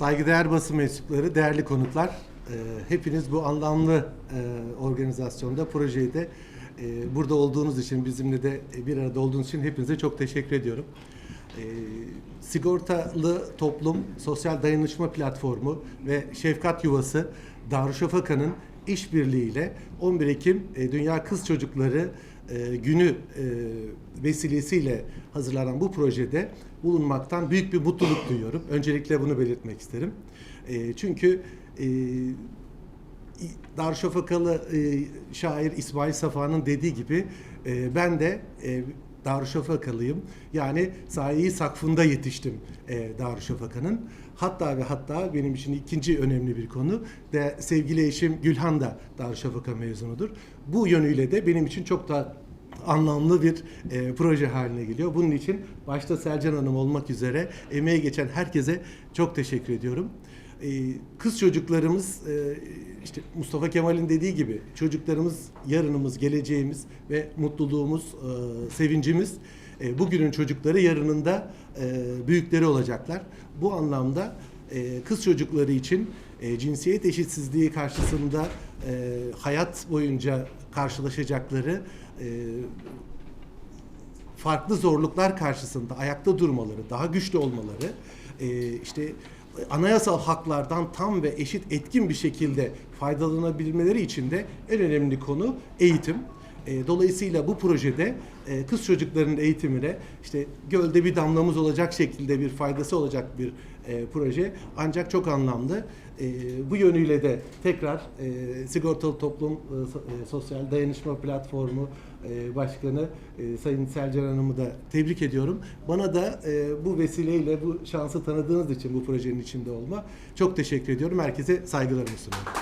Saygıdeğer basın mensupları, değerli konuklar, e, hepiniz bu anlamlı e, organizasyonda, projede e, burada olduğunuz için, bizimle de bir arada olduğunuz için hepinize çok teşekkür ediyorum. E, Sigortalı Toplum Sosyal Dayanışma Platformu ve Şefkat Yuvası Darüşşafaka'nın işbirliğiyle 11 Ekim e, Dünya Kız Çocukları e, günü e, vesilesiyle hazırlanan bu projede bulunmaktan büyük bir mutluluk duyuyorum. Öncelikle bunu belirtmek isterim. E, çünkü e, Darüşşafakalı e, şair İsmail Safa'nın dediği gibi e, ben de e, Darüşşafakalıyım. Yani sahi sakfında yetiştim e, Darüşşafaka'nın. Hatta ve hatta benim için ikinci önemli bir konu de sevgili eşim Gülhan da Darüşşafaka mezunudur. Bu yönüyle de benim için çok da anlamlı bir e, proje haline geliyor. Bunun için başta Selcan Hanım olmak üzere emeği geçen herkese çok teşekkür ediyorum. E, kız çocuklarımız e, işte Mustafa Kemal'in dediği gibi çocuklarımız yarınımız, geleceğimiz ve mutluluğumuz, e, sevincimiz. E, bugünün çocukları yarının da e, büyükleri olacaklar. Bu anlamda e, kız çocukları için e, cinsiyet eşitsizliği karşısında e, hayat boyunca karşılaşacakları e, farklı zorluklar karşısında ayakta durmaları, daha güçlü olmaları, e, işte anayasal haklardan tam ve eşit etkin bir şekilde faydalanabilmeleri için de en önemli konu eğitim. E, Dolayısıyla bu projede e, kız çocuklarının eğitimine işte gölde bir damlamız olacak şekilde bir faydası olacak bir e, proje. Ancak çok anlamlı. E, bu yönüyle de tekrar e, Sigortalı Toplum e, e, Sosyal Dayanışma Platformu e, Başkanı e, Sayın Selcan Hanım'ı da tebrik ediyorum. Bana da e, bu vesileyle bu şansı tanıdığınız için bu projenin içinde olma çok teşekkür ediyorum. Herkese saygılarımı sunuyorum.